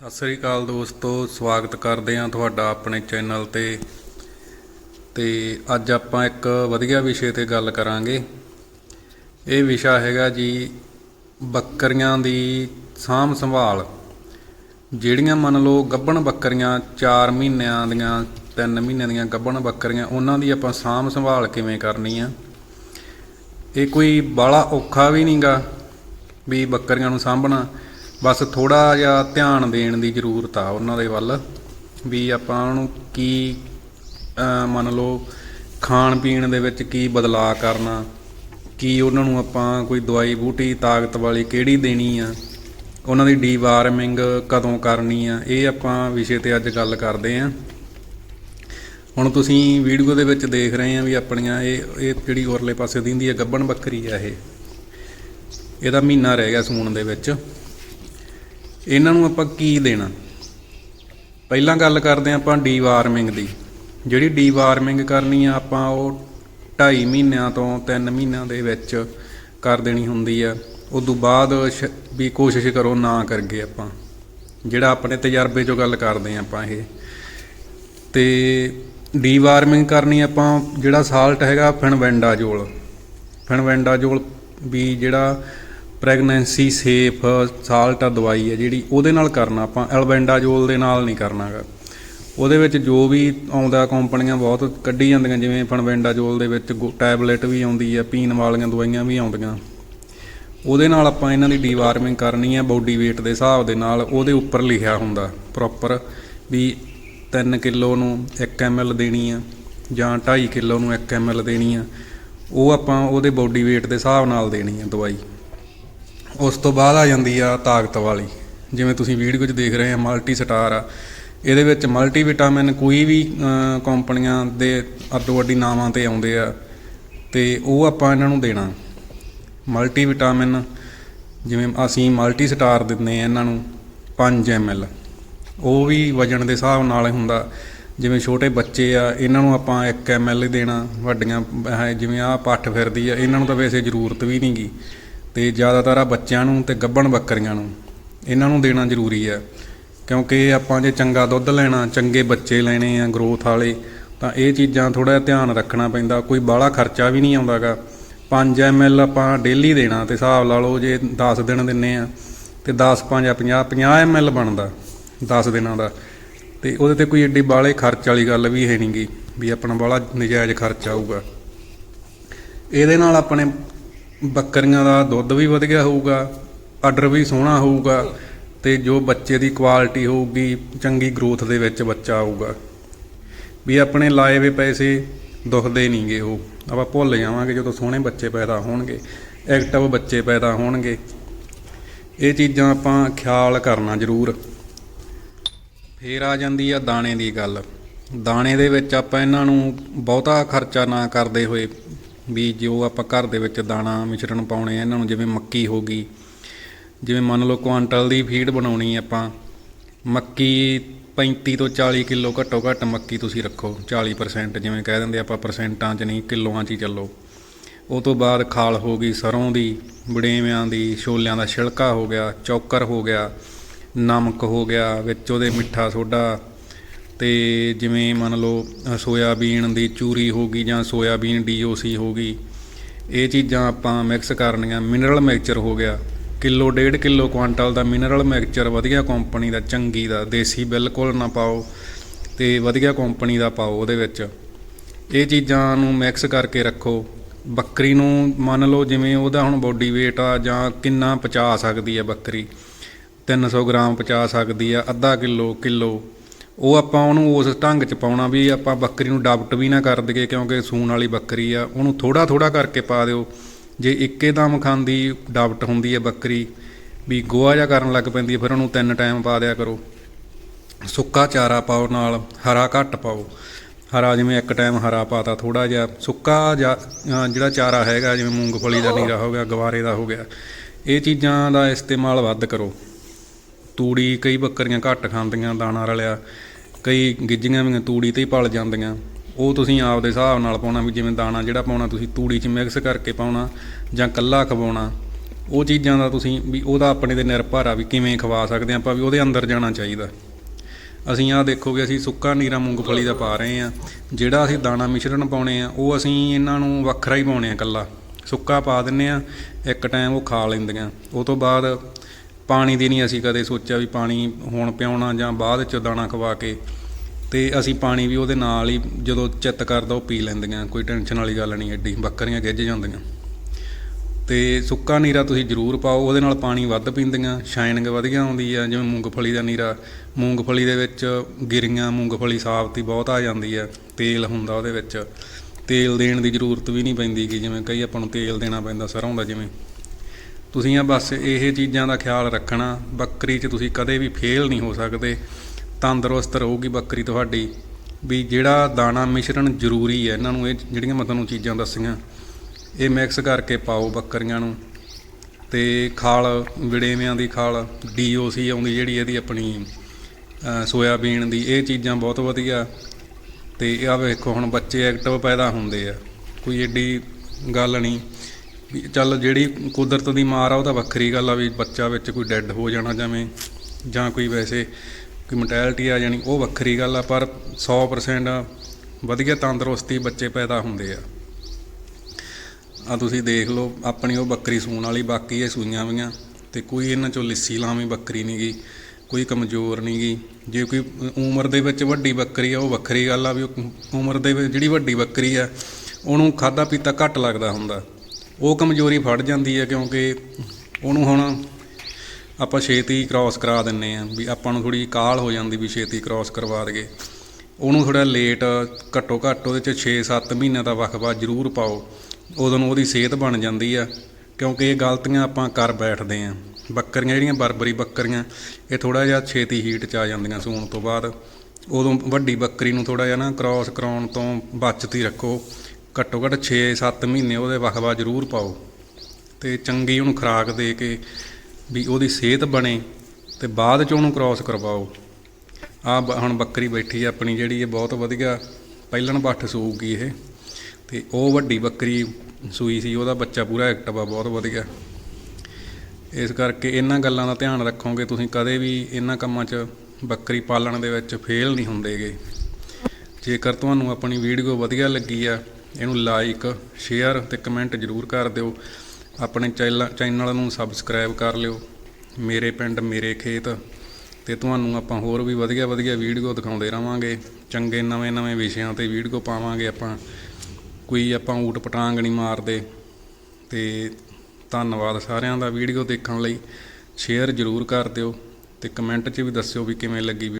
ਸਤਿ ਸ੍ਰੀ ਅਕਾਲ ਦੋਸਤੋ, ਸਵਾਗਤ ਕਰਦੇ ਹਾਂ ਤੁਹਾਡਾ ਆਪਣੇ ਚੈਨਲ ਤੇ। ਤੇ ਅੱਜ ਆਪਾਂ ਇੱਕ ਵਧੀਆ ਵਿਸ਼ੇ ਤੇ ਗੱਲ ਕਰਾਂਗੇ। ਇਹ ਵਿਸ਼ਾ ਹੈਗਾ ਜੀ, ਬੱਕਰੀਆਂ ਦੀ ਸਾਂਭ ਸੰਭਾਲ। ਜਿਹੜੀਆਂ ਮੰਨ ਲਓ ਗੱਭਣ ਬੱਕਰੀਆਂ 4 ਮਹੀਨਿਆਂ ਦੀਆਂ 3 ਮਹੀਨਿਆਂ ਦੀਆਂ ਗੱਭਣ ਬੱਕਰੀਆਂ, ਉਹਨਾਂ ਦੀ ਆਪਾਂ ਸਾਂਭ ਸੰਭਾਲ ਕਿਵੇਂ ਕਰਨੀ ਆ? ਇਹ ਕੋਈ ਬਾਲਾ ਔਖਾ ਵੀ ਨਹੀਂਗਾ ਵੀ ਬੱਕਰੀਆਂ ਨੂੰ ਸਾਂਭਣਾ। ਬਸ ਥੋੜਾ ਜਿਹਾ ਧਿਆਨ ਦੇਣ ਦੀ ਜ਼ਰੂਰਤ ਆ ਉਹਨਾਂ ਦੇ ਵੱਲ, ਵੀ ਆਪਾਂ ਉਹਨੂੰ ਕੀ ਮੰਨ ਲਓ ਖਾਣ ਪੀਣ ਦੇ ਵਿੱਚ ਕੀ ਬਦਲਾਅ ਕਰਨਾ, ਕੀ ਉਹਨਾਂ ਨੂੰ ਆਪਾਂ ਕੋਈ ਦਵਾਈ ਬੂਟੀ, ਤਾਕਤ ਵਾਲੀ ਕਿਹੜੀ ਦੇਣੀ ਆ, ਉਹਨਾਂ ਦੀ ਡੀਵਾਰਮਿੰਗ ਕਦੋਂ ਕਰਨੀ ਆ, ਇਹ ਆਪਾਂ ਵਿਸ਼ੇ ਤੇ ਅੱਜ ਗੱਲ ਕਰਦੇ ਆਂ। ਹੁਣ ਤੁਸੀਂ ਵੀਡੀਓ ਦੇ ਵਿੱਚ ਦੇਖ ਰਹੇ ਆ ਵੀ ਆਪਣੀਆਂ ਇਹ ਇਹ ਜਿਹੜੀ ਉਰਲੇ ਪਾਸੇ ਦਿੰਦੀ ਹੈ ਗੱਬਣ ਬੱਕਰੀ ਆ ਇਹ। ਇਹਦਾ ਮਹੀਨਾ ਰਹਿ ਗਿਆ ਸੂਣ ਦੇ ਵਿੱਚ। ਇਹਨਾਂ ਨੂੰ ਆਪਾਂ ਕੀ ਦੇਣਾ? ਪਹਿਲਾਂ ਗੱਲ ਕਰਦੇ ਹਾਂ ਆਪਾਂ ਡੀਵਾਰਮਿੰਗ ਦੀ। ਜਿਹੜੀ ਡੀਵਾਰਮਿੰਗ ਕਰਨੀ ਆ, ਆਪਾਂ ਉਹ 2.5 ਮਹੀਨਿਆਂ ਤੋਂ 3 ਮਹੀਨਿਆਂ ਦੇ ਵਿੱਚ ਕਰ ਦੇਣੀ ਹੁੰਦੀ ਆ। ਤੋਂ ਬਾਅਦ ਸ਼- ਵੀ ਕੋਸ਼ਿਸ਼ ਕਰੋ ਨਾ ਕਰਗੇ ਆਪਾਂ। ਜਿਹੜਾ ਆਪਣੇ ਤਜਰਬੇ ਚੋਂ ਗੱਲ ਕਰਦੇ ਆ ਆਪਾਂ ਇਹ। ਤੇ ਡੀਵਾਰਮਿੰਗ ਕਰਨੀ ਆਪਾਂ ਜਿਹੜਾ ਸਾਲਟ ਹੈਗਾ ਫਿਨਵੈਂਡਾਜੋਲ ਫਿਨਵੈਂਡਾਜੋਲ ਵੀ ਜਿਹੜਾ ਪ੍ਰੈਗਨੈਂਸੀ ਸੇਫ ਸਾਲਟ ਆ ਦਵਾਈ ਹੈ ਜਿਹੜੀ ਉਹਦੇ ਨਾਲ ਕਰਨਾ ਆਪਾਂ ਐਲਬੈਂਡਾਜੋਲ ਦੇ ਨਾਲ ਨਹੀਂ ਕਰਨਾਗਾ। ਉਹਦੇ ਵਿੱਚ ਜੋ ਵੀ ਆਉਂਦਾ, ਕੰਪਨੀਆਂ ਬਹੁਤ ਕੱਢੀ ਜਾਂਦੀਆਂ, ਜਿਵੇਂ ਫਨਵੈਂਡਾਜੋਲ ਦੇ ਵਿੱਚ ਟੈਬਲੇਟ ਵੀ ਆਉਂਦੀ ਆ ਪੀਣ ਵਾਲੀਆਂ ਦਵਾਈਆਂ ਵੀ ਆਉਂਦੀਆਂ। ਉਹਦੇ ਨਾਲ ਆਪਾਂ ਇਹਨਾਂ ਦੀ ਡੀਵਾਰਮਿੰਗ ਕਰਨੀ ਹੈ ਬੋਡੀ weight ਦੇ ਹਿਸਾਬ ਦੇ ਨਾਲ, ਉਹਦੇ ਉੱਪਰ ਲਿਖਿਆ ਹੁੰਦਾ ਪ੍ਰੋਪਰ ਵੀ 3 ਕਿਲੋ ਨੂੰ 1 ml ਦੇਣੀ ਆ ਜਾਂ 2.5 ਕਿਲੋ ਨੂੰ 1 ml ਦੇਣੀ ਆ ਉਹ ਆਪਾਂ ਉਹਦੇ ਬੋਡੀ weight ਦੇ ਹਿਸਾਬ ਨਾਲ ਦੇਣੀ ਆ ਦਵਾਈ। ਉਸ ਤੋਂ ਬਾਅਦ ਆ ਜਾਂਦੀ ਆ ਤਾਕਤ ਵਾਲੀ। ਜਿਵੇਂ ਤੁਸੀਂ ਵੀਡੀਓ 'ਚ ਦੇਖ ਰਹੇ ਆ ਮਲਟੀ ਸਟਾਰ ਆ। ਇਹਦੇ ਵਿੱਚ ਮਲਟੀ ਵਿਟਾਮਿਨ ਕੋਈ ਵੀ ਕੰਪਨੀਆਂ ਦੇ ਅੱਡੋ ਅੱਡੀ ਨਾਵਾਂ ਤੇ ਆਉਂਦੇ ਆ ਤੇ ਉਹ ਆਪਾਂ ਇਹਨਾਂ ਨੂੰ ਦੇਣਾ। ਮਲਟੀ ਵਿਟਾਮਿਨ ਜਿਵੇਂ ਅਸੀਂ ਮਲਟੀ ਸਟਾਰ ਦਿੰਦੇ ਆ ਇਹਨਾਂ ਨੂੰ 5 ml ਉਹ ਵੀ ਵਜਨ ਦੇ ਹਿਸਾਬ ਨਾਲ ਹੁੰਦਾ। ਜਿਵੇਂ ਛੋਟੇ ਬੱਚੇ ਆ, ਇਹਨਾਂ ਨੂੰ ਆਪਾਂ 1 ml ਹੀ ਦੇਣਾ। ਵੱਡੀਆਂ ਜਿਵੇਂ ਆ ਪੱਠ ਫਿਰਦੀ ਆ, ਇਹਨਾਂ ਨੂੰ ਤਾਂ ਵੈਸੇ ਜ਼ਰੂਰਤ ਵੀ ਨਹੀਂਗੀ ਤੇ ਜ਼ਿਆਦਾਤਰ ਆ ਬੱਚਿਆਂ ਨੂੰ ਤੇ ਗੱਭਣ ਬੱਕਰੀਆਂ ਨੂੰ। ਇਹਨਾਂ ਨੂੰ ਦੇਣਾ ਜ਼ਰੂਰੀ ਹੈ ਕਿਉਂਕਿ ਆਪਾਂ ਜੇ ਚੰਗਾ ਦੁੱਧ ਲੈਣਾ, ਚੰਗੇ ਬੱਚੇ ਲੈਣੇ ਆ ਗਰੋਥ ਵਾਲੇ, ਤਾਂ ਇਹ ਚੀਜ਼ਾਂ ਥੋੜਾ ਜਿਹਾ ਧਿਆਨ ਰੱਖਣਾ ਪੈਂਦਾ। ਕੋਈ ਬਾਹਲਾ ਖਰਚਾ ਵੀ ਨਹੀਂ ਆਉਂਦਾਗਾ। 5 ml ਆਪਾਂ ਡੇਲੀ ਦੇਣਾ ਤੇ ਹਿਸਾਬ ਲਾ ਲਓ ਜੇ 10 ਦਿਨ ਦਿੰਨੇ ਆ, ਤੇ 10 5 50 50 ml ਬਣਦਾ 10 ਦਿਨਾਂ ਦਾ। ਤੇ ਉਹਦੇ ਤੇ ਕੋਈ ਏਡੀ ਬਾਹਲੇ ਖਰਚ ਵਾਲੀ ਗੱਲ ਵੀ ਹੈ ਨਹੀਂਗੀ ਵੀ ਆਪਣਾ ਬਾਹਲਾ ਨਜਾਇਜ਼ ਖਰਚ ਆਊਗਾ। ਇਹਦੇ ਨਾਲ ਆਪਣੇ ਬੱਕਰੀਆਂ ਦਾ ਦੁੱਧ ਵੀ ਵਧੀਆ ਹੋਊਗਾ ਆਰਡਰ ਵੀ ਸੋਹਣਾ ਹੋਊਗਾ ਤੇ ਜੋ ਬੱਚੇ ਦੀ ਕੁਆਲਿਟੀ ਹੋਊਗੀ, ਚੰਗੀ ਗਰੋਥ ਦੇ ਵਿੱਚ ਬੱਚਾ ਆਊਗਾ। ਵੀ ਆਪਣੇ ਲਾਏ ਵੇ ਪੈਸੇ ਦੁਖਦੇ ਨਹੀਂਗੇ ਉਹ। ਆਪਾਂ ਭੁੱਲ ਜਾਵਾਂਗੇ ਜਦੋਂ ਸੋਹਣੇ ਬੱਚੇ ਪੈਦਾ ਹੋਣਗੇ ਐਕਟਿਵ ਬੱਚੇ ਪੈਦਾ ਹੋਣਗੇ। ਇਹ ਚੀਜ਼ਾਂ ਆਪਾਂ ਖਿਆਲ ਕਰਨਾ ਜ਼ਰੂਰ। ਫੇਰ ਆ ਜਾਂਦੀ ਆ ਦਾਣੇ ਦੀ ਗੱਲ। ਦਾਣੇ ਦੇ ਵਿੱਚ ਆਪਾਂ ਇਹਨਾਂ ਨੂੰ ਬਹੁਤਾ ਖਰਚਾ ਨਾ ਕਰਦੇ ਹੋਏ ਵੀ ਜੋ ਆਪਾਂ ਘਰ ਦੇ ਵਿੱਚ ਦਾਣਾ ਮਿਸ਼ਰਣ ਪਾਉਣੇ ਆ, ਇਹਨਾਂ ਨੂੰ ਜਿਵੇਂ ਮੱਕੀ ਹੋ ਗਈ, ਜਿਵੇਂ ਮੰਨ ਲਓ ਕੁਆਂਟਲ ਦੀ ਫੀਡ ਬਣਾਉਣੀ ਆਪਾਂ, ਮੱਕੀ 35 ਤੋਂ 40 ਕਿਲੋ ਘੱਟੋ ਘੱਟ ਮੱਕੀ ਤੁਸੀਂ ਰੱਖੋ 40% ਜਿਵੇਂ ਕਹਿ ਦਿੰਦੇ ਆਪਾਂ ਪਰਸੈਂਟਾਂ 'ਚ ਨਹੀਂ, ਕਿਲੋਆਂ 'ਚ ਹੀ ਚੱਲੋ। ਉਹ ਤੋਂ ਬਾਅਦ ਖਾਲ ਹੋ ਗਈ ਸਰੋਂ ਦੀ ਬੜੇਵਿਆਂ ਦੀ, ਛੋਲਿਆਂ ਦਾ ਛਿਲਕਾ ਹੋ ਗਿਆ, ਚੌਕਰ ਹੋ ਗਿਆ, ਨਮਕ ਹੋ ਗਿਆ, ਵਿੱਚ ਉਹਦੇ ਮਿੱਠਾ ਸੋਡਾ ਤੇ ਜਿਵੇਂ ਮੰਨ ਲਓ ਸੋਇਆਬੀਨ ਦੀ ਚੂਰੀ ਹੋ ਗਈ ਜਾਂ ਸੋਇਆਬੀਨ ਡੀਓਸੀ ਹੋ ਗਈ, ਇਹ ਚੀਜ਼ਾਂ ਆਪਾਂ ਮਿਕਸ ਕਰਨੀਆਂ ਮਿਨਰਲ ਮਿਕਸਚਰ ਹੋ ਗਿਆ। ਕਿਲੋ, ਡੇਢ ਕਿਲੋ ਕੁਆਂਟਲ ਦਾ ਮਿਨਰਲ ਮਿਕਸਚਰ ਵਧੀਆ ਕੰਪਨੀ ਦਾ, ਚੰਗੀ ਦਾ, ਦੇਸੀ ਬਿਲਕੁਲ ਨਾ ਪਾਓ ਤੇ ਵਧੀਆ ਕੰਪਨੀ ਦਾ ਪਾਓ ਉਹਦੇ ਵਿੱਚ। ਇਹ ਚੀਜ਼ਾਂ ਨੂੰ ਮਿਕਸ ਕਰਕੇ ਰੱਖੋ। ਬੱਕਰੀ ਨੂੰ ਮੰਨ ਲਓ, ਜਿਵੇਂ ਉਹਦਾ ਹੁਣ ਬੋਡੀ weight ਆ ਜਾਂ ਕਿੰਨਾ ਪਚਾ ਸਕਦੀ ਹੈ ਬੱਕਰੀ? 300 ਗ੍ਰਾਮ ਪਚਾ ਸਕਦੀ ਆ, ਅੱਧਾ ਕਿਲੋ ਕਿਲੋ। ਉਹ ਆਪਾਂ ਉਹਨੂੰ ਉਸ ਢੰਗ 'ਚ ਪਾਉਣਾ ਵੀ ਆਪਾਂ ਬੱਕਰੀ ਨੂੰ ਡਾਬਟ ਵੀ ਨਾ ਕਰ ਦਈਏ, ਕਿਉਂਕਿ ਸੂਣ ਵਾਲੀ ਬੱਕਰੀ ਆ, ਉਹਨੂੰ ਥੋੜਾ ਥੋੜਾ ਕਰਕੇ ਪਾ ਦਿਓ। ਜੇ ਇੱਕੇ ਦਮ ਖਾਂਦੀ ਡਾਬਟ ਹੁੰਦੀ ਹੈ ਬੱਕਰੀ, ਵੀ ਗੋਆ ਜਾ ਕਰਨ ਲੱਗ ਪੈਂਦੀ ਹੈ, ਫਿਰ ਉਹਨੂੰ ਤਿੰਨ ਟਾਈਮ ਪਾ ਦਿਆ ਕਰੋ। ਸੁੱਕਾ ਚਾਰਾ ਪਾਓ ਨਾਲ, ਹਰਾ ਘੱਟ ਪਾਓ। ਹਰਾ ਜਿਵੇਂ ਇੱਕ ਟਾਈਮ ਹਰਾ ਪਾਤਾ ਥੋੜਾ ਜਿਹਾ ਸੁੱਕਾ ਜਾਂ ਜਿਹੜਾ ਚਾਰਾ ਹੈਗਾ, ਜਿਵੇਂ ਮੂੰਗਫਲੀ ਦਾ ਨੀਰਾ ਹੋ ਗਿਆ, ਗਵਾਰੇ ਦਾ ਹੋ ਗਿਆ, ਇਹ ਚੀਜ਼ਾਂ ਦਾ ਇਸਤੇਮਾਲ ਵੱਧ ਕਰੋ। ਤੂੜੀ ਕਈ ਬੱਕਰੀਆਂ ਘੱਟ ਖਾਂਦੀਆਂ, ਦਾਣਾ ਰਲਿਆ। ਕਈ ਗਿੱਜੀਆਂ ਵੀ ਤੂੜੀ ਤੇ ਹੀ ਪਲ ਜਾਂਦੀਆਂ। ਉਹ ਤੁਸੀਂ ਆਪਦੇ ਹਿਸਾਬ ਨਾਲ ਪਾਉਣਾ ਵੀ ਜਿਵੇਂ ਦਾਣਾ ਜਿਹੜਾ ਪਾਉਣਾ ਤੁਸੀਂ ਤੂੜੀ 'ਚ ਮਿਕਸ ਕਰਕੇ ਪਾਉਣਾ ਜਾਂ ਕੱਲਾ ਖਵਾਉਣਾ। ਉਹ ਚੀਜ਼ਾਂ ਦਾ ਤੁਸੀਂ ਵੀ ਉਹਦਾ ਆਪਣੇ ਤੇ ਨਿਰਭਰ ਆ ਵੀ ਕਿਵੇਂ ਖਵਾ ਸਕਦੇ ਹਾਂ ਆਪਾਂ ਵੀ ਉਹਦੇ ਅੰਦਰ ਜਾਣਾ ਚਾਹੀਦਾ। ਅਸੀਂ ਆਹ ਦੇਖੋਗੇ, ਅਸੀਂ ਸੁੱਕਾ ਨੀਰਾ ਮੂੰਗਫਲੀ ਦਾ ਪਾ ਰਹੇ ਆ। ਜਿਹੜਾ ਅਸੀਂ ਦਾਣਾ ਮਿਸ਼ਰਣ ਪਾਉਣੇ ਆ, ਉਹ ਅਸੀਂ ਇਹਨਾਂ ਨੂੰ ਵੱਖਰਾ ਹੀ ਪਾਉਣੇ ਆ ਇਕੱਲਾ। ਸੁੱਕਾ ਪਾ ਦਿੰਨੇ ਆ, ਇੱਕ ਟਾਈਮ ਉਹ ਖਾ ਲੈਂਦੀਆਂ। ਉਹ ਤੋਂ ਬਾਅਦ ਪਾਣੀ ਦੀ ਨਹੀਂ ਅਸੀਂ ਕਦੇ ਸੋਚਿਆ ਵੀ ਪਾਣੀ ਹੁਣ ਪਿਆਉਣਾ ਜਾਂ ਬਾਅਦ ਚ ਦਾਣਾ ਖਵਾ ਕੇ ਤੇ ਅਸੀਂ ਪਾਣੀ ਵੀ ਉਹਦੇ ਨਾਲ ਹੀ ਜਦੋਂ ਚਿੱਤ ਕਰਦਾ ਉਹ ਪੀ ਲੈਂਦੀਆਂ, ਕੋਈ ਟੈਨਸ਼ਨ ਵਾਲੀ ਗੱਲ ਨਹੀਂ, ਐਡੀ ਬੱਕਰੀਆਂ ਗਿੱਝ ਜਾਂਦੀਆਂ। ਤੇ ਸੁੱਕਾ ਨੀਰਾ ਤੁਸੀਂ ਜ਼ਰੂਰ ਪਾਓ, ਉਹਦੇ ਨਾਲ ਪਾਣੀ ਵੱਧ ਪੀਂਦੀਆਂ ਸ਼ਾਈਨਿੰਗ ਵਧੀਆ ਆਉਂਦੀ ਆ, ਜਿਵੇਂ ਮੂੰਗਫਲੀ ਦਾ ਨੀਰਾ, ਮੂੰਗਫਲੀ ਦੇ ਵਿੱਚ ਗਿਰੀਆਂ, ਮੂੰਗਫਲੀ ਸਾਫਤੀ ਬਹੁਤ ਆ ਜਾਂਦੀ ਆ, ਤੇਲ ਹੁੰਦਾ ਉਹਦੇ ਵਿੱਚ। ਤੇਲ ਦੇਣ ਦੀ ਜ਼ਰੂਰਤ ਵੀ ਨਹੀਂ ਪੈਂਦੀ ਕਿ ਜਿਵੇਂ ਕਈ ਆਪਾਂ ਨੂੰ ਤੇਲ ਦੇਣਾ ਪੈਂਦਾ ਸਰੋਂ ਦਾ ਜਿਵੇਂ। ਤੁਸੀਂ ਆ ਬਸ ਇਹ ਚੀਜ਼ਾਂ ਦਾ ਖਿਆਲ ਰੱਖਣਾ, ਬੱਕਰੀ 'ਚ ਤੁਸੀਂ ਕਦੇ ਵੀ ਫੇਲ ਨਹੀਂ ਹੋ ਸਕਦੇ। ਤੰਦਰੁਸਤ ਰਹੂਗੀ ਬੱਕਰੀ ਤੁਹਾਡੀ। ਵੀ ਜਿਹੜਾ ਦਾਣਾ ਮਿਸ਼ਰਣ ਜ਼ਰੂਰੀ ਹੈ, ਇਹਨਾਂ ਨੂੰ ਇਹ ਜਿਹੜੀਆਂ ਮੈਂ ਤੁਹਾਨੂੰ ਚੀਜ਼ਾਂ ਦੱਸੀਆਂ, ਇਹ ਮਿਕਸ ਕਰਕੇ ਪਾਓ ਬੱਕਰੀਆਂ ਨੂੰ। ਤੇ ਖਾਲ, ਵਿੜੇਵਿਆਂ ਦੀ ਖਾਲ ਡੀਓਸੀ ਆਉਂਦੀ ਜਿਹੜੀ ਇਹਦੀ ਆਪਣੀ ਸੋਇਆਬੀਨ ਦੀ, ਇਹ ਚੀਜ਼ਾਂ ਬਹੁਤ ਵਧੀਆ। ਤੇ ਆ ਵੇਖੋ, ਹੁਣ ਬੱਚੇ ਐਕਟਿਵ ਪੈਦਾ ਹੁੰਦੇ ਆ। ਕੋਈ ਏਡੀ ਗੱਲ ਨਹੀਂ। ਵੀ ਚੱਲ ਜਿਹੜੀ ਕੁਦਰਤ ਦੀ ਮਾਰ ਆ, ਉਹ ਤਾਂ ਵੱਖਰੀ ਗੱਲ ਆ ਵੀ ਬੱਚਾ ਵਿੱਚ ਕੋਈ ਡੈੱਡ ਹੋ ਜਾਣਾ ਜਿਵੇਂ, ਜਾਂ ਕੋਈ ਵੈਸੇ ਕੋਈ ਮੋਰਟੈਲਿਟੀ ਆ ਜਾਣੀ, ਉਹ ਵੱਖਰੀ ਗੱਲ ਆ, ਪਰ 100% ਵਧੀਆ ਤੰਦਰੁਸਤੀ ਬੱਚੇ ਪੈਦਾ ਹੁੰਦੇ ਆ। ਆ ਤੁਸੀਂ ਦੇਖ ਲਓ, ਆਪਣੀ ਉਹ ਬੱਕਰੀ ਸੂਣ ਵਾਲੀ ਬਾਕੀ ਇਹ ਸੂਈਆਂ ਵੀਆਂ, ਤੇ ਕੋਈ ਇਹਨਾਂ ਚੋਂ ਲਿੱਸੀ ਲਾਵੀਂ ਬੱਕਰੀ ਨਹੀਂ ਗੀ ਕੋਈ ਕਮਜ਼ੋਰ ਨਹੀਂ ਗੀ ਜੇ ਕੋਈ ਉਮਰ ਦੇ ਵਿੱਚ ਵੱਡੀ ਬੱਕਰੀ ਆ, ਉਹ ਵੱਖਰੀ ਗੱਲ ਆ ਵੀ ਉਮਰ ਦੇ ਵਿੱਚ ਜਿਹੜੀ ਵੱਡੀ ਬੱਕਰੀ ਆ, ਉਹਨੂੰ ਖਾਦਾ ਪੀਤਾ ਘੱਟ ਲੱਗਦਾ ਹੁੰਦਾ। ਉਹ ਕਮਜ਼ੋਰੀ ਫੜ ਜਾਂਦੀ ਹੈ ਕਿਉਂਕਿ ਉਹਨੂੰ ਹੁਣ ਆਪਾਂ ਛੇਤੀ ਕ੍ਰਾਸ ਕਰਾ ਦਿੰਨੇ ਆ ਵੀ ਆਪਾਂ ਨੂੰ ਥੋੜੀ ਕਾਹਲ ਹੋ ਜਾਂਦੀ ਵੀ ਛੇਤੀ ਕ੍ਰਾਸ ਕਰਵਾ ਦਈਏ। ਉਹਨੂੰ ਥੋੜਾ ਲੇਟ ਘੱਟੋ ਘੱਟ ਉਹਦੇ ਚ 6-7 ਮਹੀਨਿਆਂ ਦਾ ਵਕਫਾ ਜ਼ਰੂਰ ਪਾਓ। ਉਦੋਂ ਨੂੰ ਉਹਦੀ ਸਿਹਤ ਬਣ ਜਾਂਦੀ ਆ ਕਿਉਂਕਿ ਇਹ ਗਲਤੀਆਂ ਆਪਾਂ ਕਰ ਬੈਠਦੇ ਆ। ਬੱਕਰੀਆਂ ਜਿਹੜੀਆਂ ਬਰਬਰੀ ਬੱਕਰੀਆਂ, ਇਹ ਥੋੜਾ ਜਿਹਾ ਛੇਤੀ ਹੀਟ ਚ ਆ ਜਾਂਦੀਆਂ ਸੂਣ ਤੋਂ ਬਾਅਦ। ਉਦੋਂ ਵੱਡੀ ਬੱਕਰੀ ਨੂੰ ਥੋੜਾ ਜਿਹਾ ਨਾ ਕ੍ਰਾਸ ਕਰਾਉਣ ਤੋਂ ਬਚਤੀ ਰੱਖੋ। ਘੱਟੋ ਘੱਟ 6-7 ਮਹੀਨੇ ਉਹਦੇ ਵਕਫਾ ਜ਼ਰੂਰ ਪਾਓ ਤੇ ਚੰਗੀ ਉਹਨੂੰ ਖੁਰਾਕ ਦੇ ਕੇ ਵੀ ਉਹਦੀ ਸਿਹਤ ਬਣੇ ਤੇ ਬਾਅਦ ਚ ਉਹਨੂੰ ਕ੍ਰਾਸ ਕਰਵਾਓ। ਆ ਹੁਣ ਬੱਕਰੀ ਬੈਠੀ ਆ ਆਪਣੀ ਜਿਹੜੀ ਇਹ ਬਹੁਤ ਵਧੀਆ ਪਹਿਲਣ ਬੱਠ ਸੂਗੀ ਇਹ ਤੇ ਉਹ ਵੱਡੀ ਬੱਕਰੀ ਸੂਈ ਸੀ, ਉਹਦਾ ਬੱਚਾ ਪੂਰਾ ਐਕਟਿਵ ਆ, ਬਹੁਤ ਵਧੀਆ। ਇਸ ਕਰਕੇ ਇਹਨਾਂ ਗੱਲਾਂ ਦਾ ਧਿਆਨ ਰੱਖੋਗੇ ਤੁਸੀਂ ਕਦੇ ਵੀ ਇਹਨਾਂ ਕੰਮਾਂ 'ਚ ਬੱਕਰੀ ਪਾਲਣ ਦੇ ਵਿੱਚ ਫੇਲ ਨਹੀਂ ਹੁੰਦੇਗੇ। ਜੇਕਰ ਤੁਹਾਨੂੰ ਆਪਣੀ ਵੀਡੀਓ ਵਧੀਆ ਲੱਗੀ ਆ ਇਹਨੂੰ ਲਾਈਕ ਸ਼ੇਅਰ ਤੇ ਕਮੈਂਟ ਜ਼ਰੂਰ ਕਰ ਦਿਓ। ਆਪਣੇ ਚੈਨਲ ਚੈਨਲ ਨੂੰ ਸਬਸਕ੍ਰਾਈਬ ਕਰ ਲਿਓ। ਮੇਰੇ ਪਿੰਡ, ਮੇਰੇ ਖੇਤ ਤੇ ਤੁਹਾਨੂੰ ਆਪਾਂ ਹੋਰ ਵੀ ਵਧੀਆ ਵਧੀਆ ਵੀਡੀਓ ਦਿਖਾਉਂਦੇ ਰਵਾਂਗੇ। ਚੰਗੇ ਨਵੇਂ ਨਵੇਂ ਵਿਸ਼ਿਆਂ ਤੇ ਵੀਡੀਓ ਪਾਵਾਂਗੇ ਆਪਾਂ। ਕੋਈ ਆਪਾਂ ਊਟ ਪਟਾਂਗ ਨਹੀਂ ਮਾਰਦੇ। ਤੇ ਧੰਨਵਾਦ ਸਾਰਿਆਂ ਦਾ ਵੀਡੀਓ ਦੇਖਣ ਲਈ। ਸ਼ੇਅਰ ਜ਼ਰੂਰ ਕਰ ਦਿਓ ਤੇ ਕਮੈਂਟ 'ਚ ਵੀ ਦੱਸਿਓ ਵੀ ਕਿਵੇਂ ਲੱਗੀ